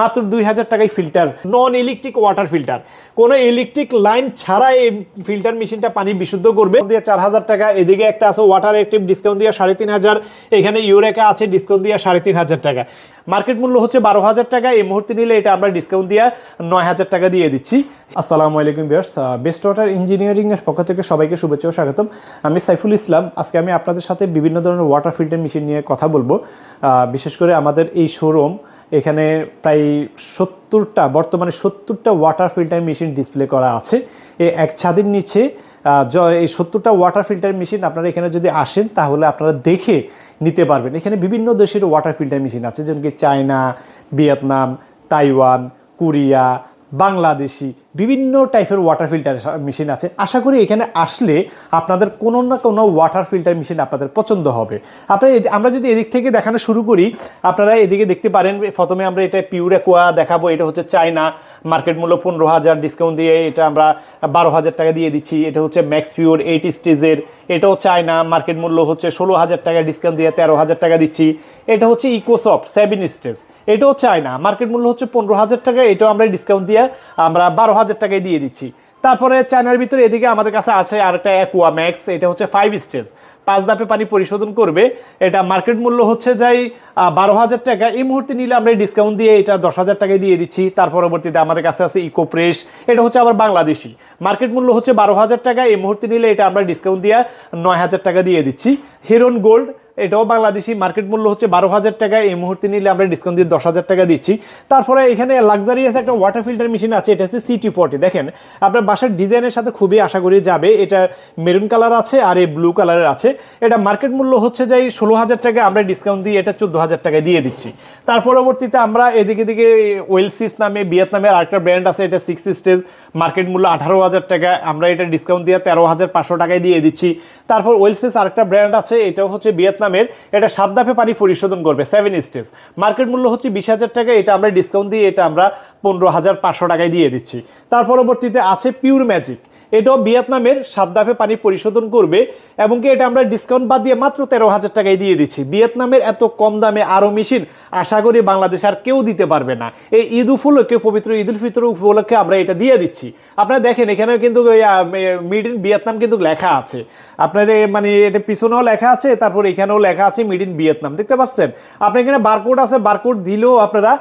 মাত্র দুই হাজার টাকায় filter non electric water filter কোনো ইলেকট্রিক লাইন ছাড়া এই ফিল্টার মেশিনটা পানি বিশুদ্ধ করবে। দিয়ে চার হাজার টাকা, এদিকে একটা আছে ওয়াটার অ্যাক্টিভ ডিসকাউন্ট দিয়ে সাড়ে তিন হাজার। এখানে ইউরেকা আছে ডিসকাউন্ট দিয়ে সাড়ে তিন হাজার টাকা। মার্কেট মূল্য হচ্ছে বারো হাজার টাকা। এই মুহূর্তে নিলে এটা আমরা ডিসকাউন্ট দিয়ে নয় হাজার টাকা দিয়ে দিচ্ছি। আসসালামু আলাইকুম বিয়ার্স বেস্ট ওয়াটার ইঞ্জিনিয়ারিং এর পক্ষ থেকে সবাইকে শুভেচ্ছা ও স্বাগতম। আমি সাইফুল ইসলাম। আজকে আমি আপনাদের সাথে বিভিন্ন ধরনের ওয়াটার ফিল্টার মেশিন নিয়ে কথা বলব। বিশেষ করে আমাদের এই শোরুম এখানে প্রায় সত্তরটা, বর্তমানে সত্তরটা ওয়াটার ফিল্টার মেশিন ডিসপ্লে করা আছে। এ এক ছাদের নিচে এই সত্তরটা ওয়াটার ফিল্টার মেশিন আপনারা এখানে যদি আসেন, তাহলে আপনারা দেখে নিতে পারবেন। এখানে বিভিন্ন দেশের ওয়াটার ফিল্টার মেশিন আছে, যেমন কি China, Vietnam, Taiwan, Korea, Bangladeshi. বিভিন্ন টাইপের ওয়াটার ফিল্টার মেশিন আছে। আশা করি এখানে আসলে আপনাদের কোনো না কোনো ওয়াটার ফিল্টার মেশিন আপনাদের পছন্দ হবে। আপনারা আমরা যদি এদিক থেকে দেখানো শুরু করি, আপনারা এদিকে দেখতে পারেন, প্রথমে আমরা এটা পিউর অ্যাকোয়া দেখাবো, এটা হচ্ছে চায়না মার্কেট মূল্য পনেরো হাজার ডিসকাউন্ট দিয়ে এটা আমরা বারো হাজার টাকা দিয়ে দিচ্ছি। এটা হচ্ছে ম্যাক্স পিওর এইট স্টেজের এটাও চায়না মার্কেট মূল্য হচ্ছে ষোলো হাজার টাকা ডিসকাউন্ট দিয়ে তেরো হাজার টাকা দিচ্ছি। এটা হচ্ছে ইকোসফট সেভেন স্টেজ এটাও চায়না মার্কেট মূল্য হচ্ছে পনেরো হাজার টাকা, এটাও আমরা ডিসকাউন্ট দিয়ে আমরা বারো হাজার টাকায় দিয়ে দিচ্ছি। তারপরে চায়নার ভিতরে এদিকে আমাদের কাছে আছে আরেকটা অ্যাকোয়া ম্যাক্স এটা হচ্ছে ফাইভ স্টেজ পাঁচ ধাপে পানি পরিশোধন করবে। এটা মার্কেট মূল্য হচ্ছে যাই বারো হাজার টাকা। এই মুহূর্তে নিলে আমরা ডিসকাউন্ট দিয়ে এটা দশ হাজার টাকায় দিয়ে দিচ্ছি। তার পরবর্তীতে আমাদের কাছে আছে ইকো প্রেস এটা হচ্ছে আবার বাংলাদেশি। মার্কেট মূল্য হচ্ছে বারো হাজার টাকা। এই মুহূর্তে নিলে এটা আমরা ডিসকাউন্ট দিয়ে নয় হাজার টাকা দিয়ে দিচ্ছি। হিরন গোল্ড এটাও বাংলাদেশি মার্কেট মূল্য হচ্ছে বারো হাজার টাকা। এই মুহূর্তে নিলে আমরা ডিসকাউন্ট দিয়ে দশ হাজার টাকা দিচ্ছি। তারপরে এখানে লাক্সারিয়াস একটা ওয়াটার ফিল্টার মেশিন আছে, এটা হচ্ছে সিটি ফোর্টি দেখেন, আপনার বাসার ডিজাইনের সাথে খুবই আশা করি যাবে। এটা মেরুন কালার আছে আর এই ব্লু কালারের আছে। এটা মার্কেট মূল্য হচ্ছে যাই ষোলো হাজার টাকা, আমরা ডিসকাউন্ট দিয়ে এটা চোদ্দ হাজার টাকায় দিয়ে দিচ্ছি। তার পরবর্তীতে আমরা এদিকে দিকে ওয়েলসিস নামে ভিয়েতনামের আরেকটা ব্র্যান্ড আছে, এটা সিক্স স্টেজ মার্কেট মূল্য আঠারো হাজার টাকা। আমরা এটা ডিসকাউন্ট দিয়ে তেরো হাজার পাঁচশো টাকায় দিয়ে দিচ্ছি। তারপর ওয়েলসেস আরেকটা ব্র্যান্ড আছে, এটাও হচ্ছে ভিয়েতনামের। এটা সাত ধাপে পানি পরিশোধন করবে সেভেন স্টেজ মার্কেট মূল্য হচ্ছে বিশ হাজার টাকা, এটা আমরা ডিসকাউন্ট দিয়ে এটা আমরা পনেরো হাজার পাঁচশো টাকায় দিয়ে দিচ্ছি। তার পরবর্তীতে আছে পিওর ম্যাজিক এটাও ভিয়েতনামের সাত ধাপে পানি পরিশোধন করবে এবং কি এটা আমরা ডিসকাউন্ট বাদ দিয়ে মাত্র তেরো হাজার টাকায় দিয়ে দিচ্ছি। ভিয়েতনামের এত কম দামে আরও মেশিন আশা করি বাংলাদেশ আর কেউ দিতে পারবে না। এই ঈদ উপলক্ষে, পবিত্র ঈদ উল ফিতর উপলক্ষে আমরা এটা দিয়ে দিচ্ছি। আপনারা দেখেন, এখানেও কিন্তু মিড ইন ভিয়েতনাম কিন্তু লেখা আছে। আপনার মানে এটা পিছনেও লেখা আছে, তারপর এখানেও লেখা আছে মিড ইন ভিয়েতনাম। দেখতে পাচ্ছেন? আপনার এখানে বারকোড আছে বারকোড দিলেও আপনারা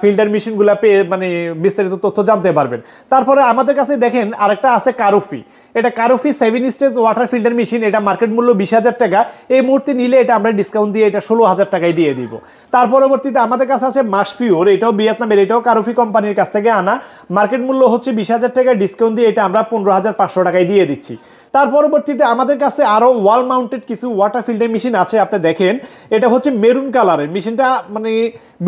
ফিল্টার মেশিনগুলো পেয়ে মানে বিস্তারিত তথ্য জানতে পারবেন। তারপরে আমাদের কাছে দেখেন আরেকটা আছে কারুফি এটা Karofi seven stage water filter machine এটা মার্কেট মূল্য বিশ হাজার টাকা। এই মুহূর্তে নিলে এটা আমরা ডিসকাউন্ট দিয়ে এটা ষোলো হাজার টাকায় দিয়ে দিব। তার পরবর্তীতে আমাদের কাছে আছে মাস পিওর এটাও ভিয়েতনামের এটাও কারোফি কোম্পানির কাছ থেকে আনা। মার্কেট মূল্য হচ্ছে বিশ হাজার টাকা ডিসকাউন্ট দিয়ে এটা আমরা পনেরো হাজার পাঁচশো টাকায় দিয়ে দিচ্ছি। তার পরবর্তীতে আমাদের কাছে আরও ওয়াল মাউন্টেড কিছু ওয়াটার ফিল্টার মেশিন আছে, আপনি দেখেন। এটা হচ্ছে মেরুন কালারের মেশিনটা মানে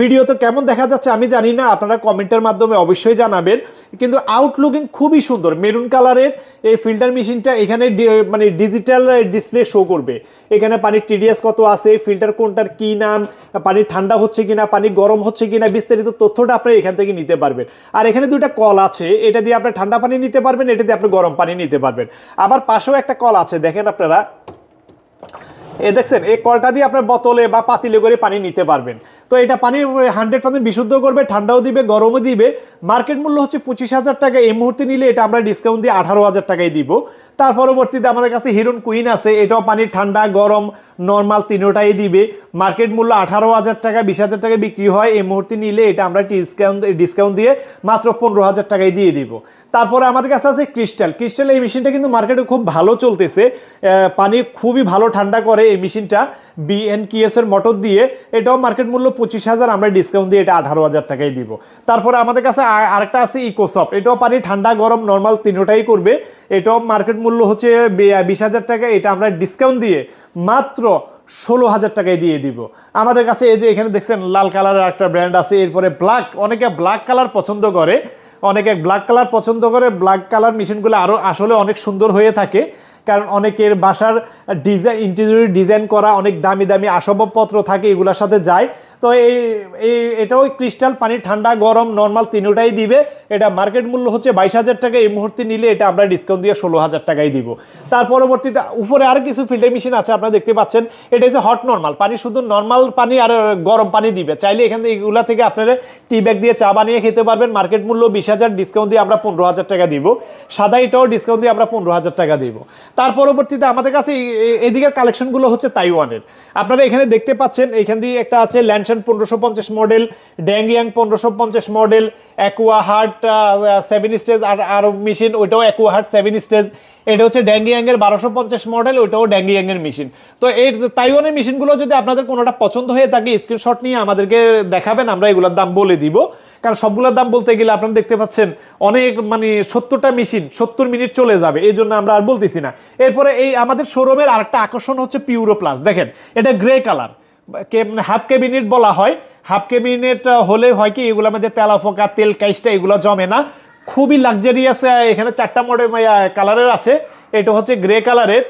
ভিডিও তো কেমন দেখা যাচ্ছে আমি জানি না, আপনারা কমেন্টের মাধ্যমে অবশ্যই জানাবেন। কিন্তু আউটলুকিং খুবই সুন্দর মেরুন কালারের এই ফিল্টার মেশিনটা এখানে মানে ডিজিটাল ডিসপ্লে শো করবে। এখানে পানির টিডিএস কত আছে, ফিল্টার কোনটার কি নাম, পানি ঠান্ডা হচ্ছে কিনা, পানি গরম হচ্ছে কিনা, বিস্তারিত তথ্যটা আপনি এখান থেকে নিতে পারবেন। আর এখানে দুইটা কল আছে, এটা দিয়ে আপনি ঠান্ডা পানি নিতে পারবেন, এটা দিয়ে আপনি গরম পানি নিতে পারবেন। আবার পাশেও একটা কল আছে, দেখেন আপনারা এ দেখছেন, এই কলটা দিয়ে আপনার বোতলে বা পাতিলে করে পানি নিতে পারবেন। তো এটা পানি হান্ড্রেড পার্সেন্ট বিশুদ্ধ করবে, ঠান্ডাও দিবে, গরমও দিবে। মার্কেট মূল্য হচ্ছে পঁচিশ হাজার টাকা। এই মুহূর্তে নিলে এটা আমরা ডিসকাউন্ট দিয়ে আঠারো হাজার টাকায় দিব। তার পরবর্তীতে আমাদের কাছে হিরন কুইন আছে, এটাও পানি ঠান্ডা, গরম নর্মাল তিনোটাই দিবে। মার্কেট মূল্য আঠারো হাজার টাকা, বিশ হাজার টাকায় বিক্রি হয়। এই মুহূর্তে নিলে এটা আমরা ডিসকাউন্ট ডিসকাউন্ট দিয়ে মাত্র পনেরো হাজার টাকায় দিয়ে দিব। তারপরে আমাদের কাছে আছে ক্রিস্টাল ক্রিস্টাল এই মেশিনটা কিন্তু মার্কেটে খুব ভালো চলতেছে। পানি খুবই ভালো ঠান্ডা করে এই মেশিনটা বিএনকিএস এর মোটর দিয়ে এটাও মার্কেট মূল্য পঁচিশ হাজার, আমরা ডিসকাউন্ট দিয়ে এটা আঠারো হাজার টাকায় দিব। তারপরে আমাদের কাছে আর- আরেকটা আছে ইকোসফট এটাও পানি ঠান্ডা, গরম নর্মাল তিনোটাই করবে। এটাও মার্কেট মূল্য হচ্ছে বিশ হাজার টাকা, এটা আমরা ডিসকাউন্ট দিয়ে মাত্র ষোলো হাজার টাকায় দিয়ে দিব। আমাদের কাছে এই যে এখানে দেখছেন, লাল কালারের একটা ব্র্যান্ড আছে, এরপরে ব্ল্যাক অনেকে ব্ল্যাক কালার পছন্দ করে, অনেকে ব্ল্যাক কালার পছন্দ করে ব্ল্যাক কালার মেশিনগুলো আরও আসলে অনেক সুন্দর হয়ে থাকে, কারণ অনেকের বাসার ডিজাইন ইন্টেরিয়র ডিজাইন করা অনেক দামি দামি আসবাবপত্র থাকে, এগুলোর সাথে যায়। তো এই এই, এটাও ক্রিস্টাল পানি ঠান্ডা, গরম নর্মাল তিনটাই দিবে। এটা মার্কেট মূল্য হচ্ছে বাইশ হাজার টাকা। এই মুহূর্তে নিলে এটা আমরা ডিসকাউন্ট দিয়ে ষোলো হাজার টাকাই দিব। তার পরবর্তীতে উপরে আর কিছু ফিল্টার মেশিন আছে, আপনারা দেখতে পাচ্ছেন। এটা হচ্ছে হট নর্মাল পানি, শুধু নর্মাল পানি আর গরম পানি দিবে। চাইলে এখান থেকে, এগুলা থেকে আপনারা টি ব্যাগ দিয়ে চা বানিয়ে খেতে পারবেন। মার্কেট মূল্য বিশ হাজার ডিসকাউন্ট দিয়ে আমরা পনেরো হাজার টাকা দিব। সাদা এটাও ডিসকাউন্ট দিয়ে আমরা পনেরো হাজার টাকা দিব। তার পরবর্তীতে আমাদের কাছে এদিকের কালেকশনগুলো হচ্ছে তাইওয়ানের। আপনারা এখানে দেখতে পাচ্ছেন, এখান দিয়ে একটা আছে ল্যান্ডসন পনেরোশো পঞ্চাশ মডেল ড্যাংয়াং পনেরোশো পঞ্চাশ model aqua heart seven stage আর আরও মেশিন ওইটাও অ্যাকুয়া হার্ট সেভেন স্টেজ এটা হচ্ছে ড্যাঙ্গিয়াং এর বারোশো পঞ্চাশ মডেল, ওইটাও ড্যাঙ্গিয়াং এর মেশিন তো এই তাইওয়ানের মেশিনগুলো যদি আপনাদের কোনোটা পছন্দ হয়ে থাকে স্ক্রিনশট নিয়ে আমাদেরকে দেখাবেন, আমরা এগুলোর দাম বলে দিব। কারণ সবগুলোর দাম বলতে গেলে আপনারা দেখতে পাচ্ছেন, অনেক মানে সত্তরটা মেশিন সত্তর মিনিট চলে যাবে, এই জন্য আমরা আর বলতেছি না। এরপরে এই আমাদের শোরুমের আরেকটা আকর্ষণ হচ্ছে পিউরো প্লাস দেখেন, এটা গ্রে কালার হাফ ক্যাবিনেট বলা হয়, হাফ ক্যাবিনেট হলে হয় কি, এগুলোর মধ্যে তেলা পোকা তেল কাইসটা এগুলো জমে না। খুবই লাক্সারিয়াস এখানে চারটা মডেল কালারের আছে। এটা হচ্ছে গ্রে কালারের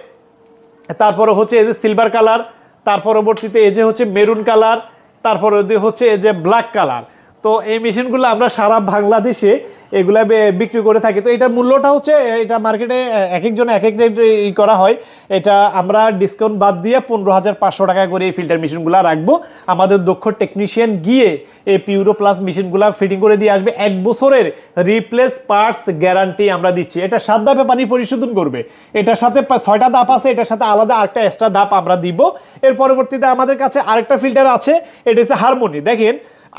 তারপরে হচ্ছে এই যে সিলভার কালার তার পরবর্তীতে এই যে হচ্ছে মেরুন কালার তারপরে হচ্ছে এই যে ব্ল্যাক কালার তো এই মেশিনগুলো আমরা সারা বাংলাদেশে এগুলা বিক্রি করে থাকি। তো এটার মূল্যটা হচ্ছে, এটা মার্কেটে এক একজন এক এক রেট ই করা হয়। এটা আমরা ডিসকাউন্ট বাদ দিয়ে পনেরো হাজার পাঁচশো টাকা করে এই ফিল্টার মেশিনগুলো রাখব। আমাদের দক্ষ টেকনিশিয়ান গিয়ে এই পিউরো প্লাস মেশিনগুলো ফিটিং করে দিয়ে আসবে। এক বছরের রিপ্লেস পার্টস গ্যারান্টি আমরা দিচ্ছি। এটা সাত ধাপে পানি পরিশোধন করবে। এটার সাথে ছয়টা ধাপ আছে, এটার সাথে আলাদা আরেকটা এক্সট্রা ধাপ আমরা দিব। এর পরবর্তীতে আমাদের কাছে আরেকটা ফিল্টার আছে, এটা হচ্ছে হারমোনি দেখেন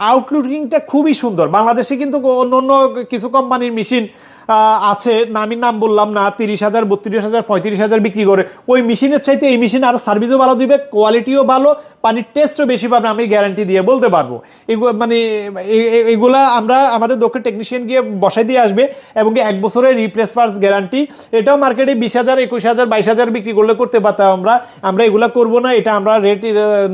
আউটলুকিংটা খুবই সুন্দর। বাংলাদেশে কিন্তু অন্য অন্য কিছু কোম্পানির মেশিন আছে। নামি নাম বললাম না, তিরিশ হাজার, বত্রিশ হাজার, পঁয়ত্রিশ হাজার বিক্রি করে। ওই মেশিনের চাইতে এই মেশিন আরও সার্ভিসও ভালো দিবে কোয়ালিটিও ভালো, পানির টেস্টও বেশি পাবে, আমি গ্যারান্টি দিয়ে বলতে পারব। এগুলো মানে এগুলা আমরা আমাদের দক্ষ টেকনিশিয়ান গিয়ে বসাই দিয়ে আসবে এবং এক বছরের রিপ্লেস পার্টস গ্যারান্টি এটাও মার্কেটে বিশ হাজার, একুশ হাজার, বাইশ হাজার বিক্রি করলে করতে পারতাম আমরা। আমরা এগুলা করব না, এটা আমরা রেট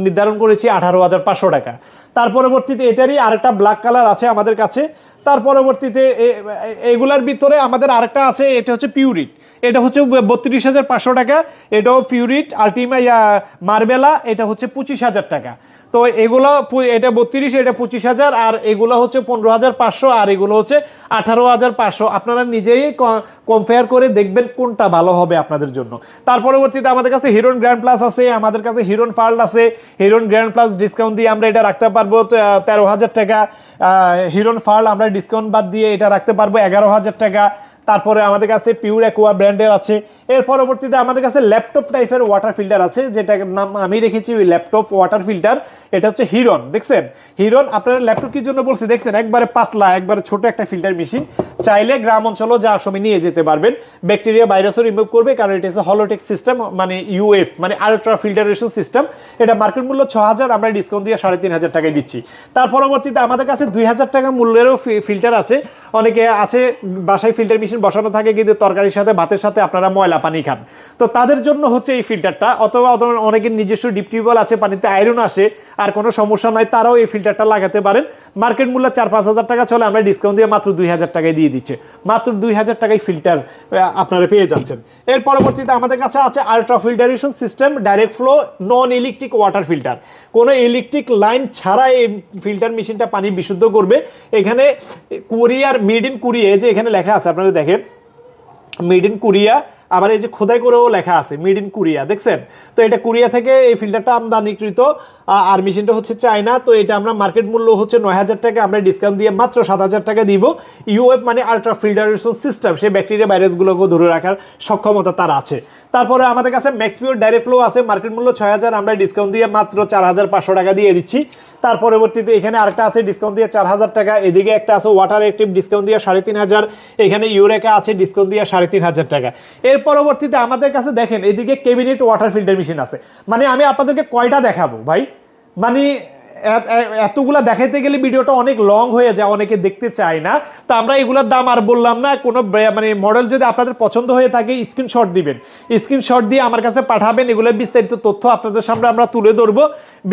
নির্ধারণ করেছি আঠারো হাজার পাঁচশো টাকা। তার পরবর্তীতে এটারই আরেকটা ব্ল্যাক কালার আছে আমাদের কাছে। তার পরবর্তীতে এগুলার ভিতরে আমাদের আরেকটা আছে, এটা হচ্ছে পিউরিট এটা হচ্ছে বত্রিশ হাজার পাঁচশো টাকা। এটাও পিউরিট আলটিমা মার্বেলা এটা হচ্ছে পঁচিশ হাজার টাকা। তো এগুলো এটা বত্রিশ, এটা পঁচিশ হাজার, আর এগুলো হচ্ছে পনেরো হাজার পাঁচশো, আর এগুলো হচ্ছে আঠারো হাজার পাঁচশো। আপনারা নিজেই কম্পেয়ার করে দেখবেন কোনটা ভালো হবে আপনাদের জন্য। তার পরবর্তীতে আমাদের কাছে হিরোন গ্র্যান্ড প্লাস আছে, আমাদের কাছে হিরোন ফাল্ড আছে। হিরোন গ্র্যান্ড প্লাস ডিসকাউন্ট দিয়ে আমরা এটা রাখতে পারব তেরো হাজার টাকা। হিরোন ফাল্ড আমরা ডিসকাউন্ট বাদ দিয়ে এটা রাখতে পারব এগারো হাজার টাকা। তারপরে আমাদের কাছে পিউর অ্যাকোয়া ব্র্যান্ডের আছে। এর পরবর্তীতে আমাদের কাছে ল্যাপটপ টাইপের ওয়াটার ফিল্টার আছে যেটার নাম আমি রেখেছি ওই ল্যাপটপ ওয়াটার ফিল্টার এটা হচ্ছে হিরন দেখছেন? হিরন আপনারা ল্যাপটপ কি জন্য বলছি, দেখছেন? একবারে পাতলা, একবারে ছোট একটা ফিল্টার মেশিন চাইলে গ্রাম অঞ্চলও যাওয়ার সময় নিয়ে যেতে পারবেন। ব্যাকটেরিয়া ভাইরাসও রিমুভ করবে, কারণ এটা হচ্ছে হলোটেক সিস্টেম মানে ইউএফ মানে আলট্রা ফিল্টারেশন সিস্টেম এটা মার্কেট মূল্য ছ হাজার আমরা ডিসকাউন্ট দিয়ে সাড়ে তিন হাজার টাকায় দিচ্ছি। তার পরবর্তীতে আমাদের কাছে দুই হাজার টাকা মূল্যেরও ফিল্টার আছে। অনেকে আছে, বাসায় ফিল্টার মেশিন বসানো থাকে, কিন্তু তরকারির সাথে, ভাতের সাথে আপনারা ময়লা পানি খান। তো তাদের জন্য হচ্ছে এই ফিল্টারটা অথবা অনেকের নিজস্ব ডিপ টিউবওয়েল আছে, পানিতে আয়রন আসে, আর কোনো সমস্যা নয় তারাও এই ফিল্টারটা লাগাতে পারেন। মার্কেট মূল্য চার পাঁচ হাজার টাকা চলে, আমরা ডিসকাউন্ট দিয়ে মাত্র দুই হাজার টাকায় দিয়ে দিচ্ছে। মাত্র দুই হাজার টাকায় ফিল্টার আপনারা পেয়ে যাচ্ছেন। এর পরবর্তীতে আমাদের কাছে আছে ultra filtration system direct flow non electric water filter কোনো ইলেকট্রিক লাইন ছাড়া এই ফিল্টার মেশিনটা পানি বিশুদ্ধ করবে। এখানে কোরিয়ার মেড ইন কোরিয়া যে এখানে লেখা আছে, আপনারা দেখেন। মেড ইন কোরিয়া আবার এই যে খোদাই করেও লেখা আছে মেড ইন কোরিয়া দেখছেন? তো এটা কোরিয়া থেকে এই ফিল্টারটা আমদানিকৃত আর মেশিনটা হচ্ছে চায়না, তো এটা আমরা মার্কেট মূল্য হচ্ছে নয় হাজার টাকা, আমরা ডিসকাউন্ট দিয়ে মাত্র সাত হাজার টাকা দিব। ইউএফ মানে আলট্রা ফিল্টারেশন সিস্টেম, সেই ব্যাকটেরিয়া ভাইরাসগুলোকে ধরে রাখার সক্ষমতা তার আছে। তারপরে আমাদের কাছে ম্যাক্স পিওর ডাইরেক্ট ফ্লো আছে, মার্কেট মূল্য ছয় হাজার, আমরা ডিসকাউন্ট দিয়ে মাত্র চার হাজার পাঁচশো টাকা দিয়ে দিচ্ছি। তার পরবর্তীতে এখানে আরেকটা আছে ডিসকাউন্ট দিয়ে চার হাজার টাকা। এদিকে একটা আছে ওয়াটার অ্যাক্টিভ ডিসকাউন্ট দিয়ে সাড়ে তিন হাজার এখানে ইউরেকা আছে ডিসকাউন্ট দিয়ে সাড়ে তিন হাজার টাকা। এর পরবর্তীতে আমাদের কাছে দেখেন, এদিকে কেবিনেট ওয়াটার ফিল্টার মেশিন আছে। মানে আমি আপনাদেরকে কয়টা দেখাবো ভাই? মানে এতগুলা দেখাইতে গেলে ভিডিওটা অনেক লং হয়ে যায়, অনেকে দেখতে চায় না। তো আমরা এগুলোর দাম আর বললাম না, কোনো মানে মডেল যদি আপনাদের পছন্দ হয়ে থাকে স্ক্রিনশট দিবেন। স্ক্রিনশট দিয়ে আমার কাছে পাঠাবেন, এগুলোর বিস্তারিত তথ্য আপনাদের সামনে আমরা তুলে ধরবো।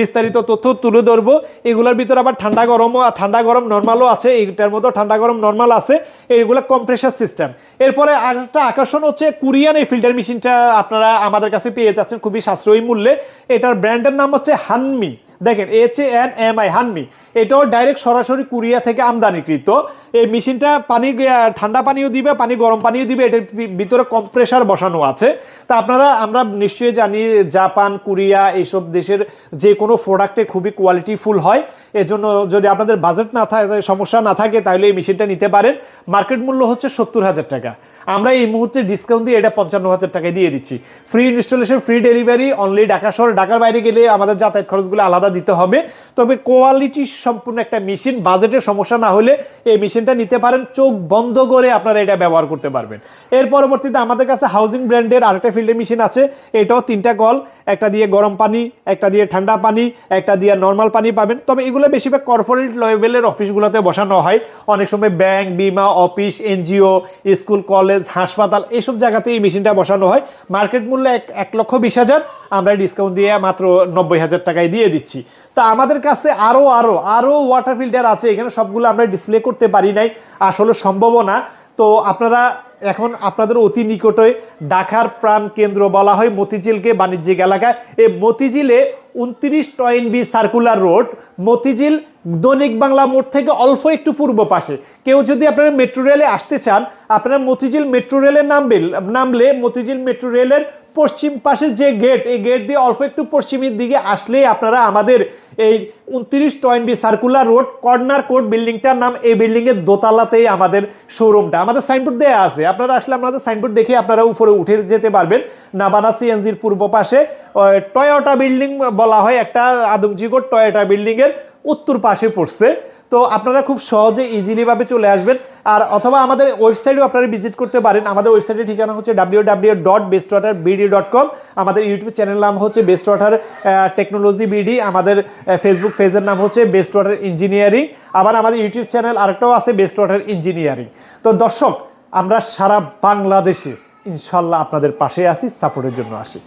বিস্তারিত তথ্য তুলে ধরবো। এগুলোর ভিতরে আবার ঠান্ডা গরমও, ঠান্ডা গরম নর্মালও আছে, এইটার মতো ঠান্ডা গরম নর্মাল আছে। এইগুলো কম্প্রেসার সিস্টেম এরপরে আরেকটা আকর্ষণ হচ্ছে কুরিয়ান এই ফিল্টার মেশিনটা আপনারা আমাদের কাছে পেয়ে যাচ্ছেন, খুবই সাশ্রয়ী মূল্যে। এটার ব্র্যান্ডের নাম হচ্ছে হানমি দেখেন H N M I Hanmi এটাও ডাইরেক্ট সরাসরি কুরিয়া থেকে আমদানিকৃত। এই মেশিনটা পানি ঠান্ডা পানিও দিবে, পানি গরম পানিও দিবে, এটার ভিতরে কম্প্রেসার বসানো আছে। তা আপনারা, আমরা নিশ্চয়ই জানি জাপান, কোরিয়া এইসব দেশের যে কোনো প্রোডাক্টে খুবই কোয়ালিটিফুল হয়। এজন্য যদি আপনাদের বাজেট না থাকে সমস্যা না থাকে, তাহলে এই মেশিনটা নিতে পারেন। মার্কেট মূল্য হচ্ছে সত্তর হাজার টাকা। আমরা এই মুহূর্তে ডিসকাউন্ট দিয়ে এটা পঞ্চান্ন হাজার টাকায় দিয়ে দিচ্ছি। Free installation free delivery only Dhaka শহর, ঢাকার বাইরে গেলে আমাদের যাতায়াত খরচগুলো আলাদা দিতে হবে। তবে কোয়ালিটি সম্পূর্ণ একটা মেশিন, বাজেটের সমস্যা না হলে এই মেশিনটা নিতে পারেন, চোখ বন্ধ করে আপনারা এটা ব্যবহার করতে পারবেন। এর পরবর্তীতে আমাদের কাছে হাউজিং ব্র্যান্ডের আরেকটা ফিল্ডের মেশিন আছে, এটাও তিনটা কল একটা দিয়ে গরম পানি, একটা দিয়ে ঠান্ডা পানি, একটা দিয়ে নর্মাল পানি পাবেন। তবে এগুলো বেশিরভাগ কর্পোরেট লেভেলের অফিসগুলোতে বসানো হয়। অনেক সময় ব্যাংক বিমা অফিস এনজিও, স্কুল কলেজ হাসপাতাল এইসব জায়গাতে এই মেশিনটা বসানো হয়। মার্কেট মূল্য এক এক লক্ষ বিশ হাজার, আমরা ডিসকাউন্ট দিয়ে মাত্র নব্বই হাজার টাকায় দিয়ে দিচ্ছি। তা আমাদের কাছে আরও আরও আরও ওয়াটার ফিল্টার আছে, এখানে সবগুলো আমরা ডিসপ্লে করতে পারি নাই, আসলে সম্ভবও না। তো আপনারা এখন আপনাদের অতি নিকটে ঢাকার প্রাণ কেন্দ্র বলা হয় মতিঝিলকে, বাণিজ্যিক এলাকায়। এই মতিঝিলে উনত্রিশ টয়েন B circular road Motijheel Dainik Bangla মোড় থেকে অল্প একটু পূর্ব পাশে। কেউ যদি আপনারা মেট্রো রেলে আসতে চান, আপনারা মতিঝিল মেট্রো রেলে নামবে, নামলে মতিঝিল মেট্রো রেলের পশ্চিম পাশের যে গেট এই গেট দিয়ে অল্প একটু পশ্চিমের দিকে আসলেই আপনারা আমাদের এই উনত্রিশ twenty circular road corner court বিল্ডিংটার নাম এই বিল্ডিংয়ের দোতলাতেই আমাদের শোরুমটা আমাদের সাইনবোর্ড দেওয়া আছে। আপনারা আসলে আমাদের সাইনবোর্ড দেখে আপনারা উপরে উঠে যেতে পারবেন। নাবানা সিএনজির পূর্ব পাশে টয়োটা বিল্ডিং বলা হয় একটা আদমজিগড় টয়োটা বিল্ডিংয়ের উত্তর পাশে পড়ছে। তো আপনারা খুব সহজে ইজিলি ভাবে চলে আসবেন। আর অথবা আমাদের ওয়েবসাইটেও আপনারা ভিজিট করতে পারেন। আমাদের ওয়েবসাইটের ঠিকানা হচ্ছে W W dot best water BD dot com আমাদের ইউটিউব চ্যানেল নাম হচ্ছে বেস্ট ওয়াটার টেকনোলজি বিডি আমাদের ফেসবুক পেজের নাম হচ্ছে বেস্ট ওয়াটার ইঞ্জিনিয়ারিং আবার আমাদের ইউটিউব চ্যানেল আরেকটাও আছে বেস্ট ওয়াটার ইঞ্জিনিয়ারিং তো দর্শক, আমরা সারা বাংলাদেশে ইনশাল্লাহ আপনাদের পাশে আসি সাপোর্টের জন্য আসি।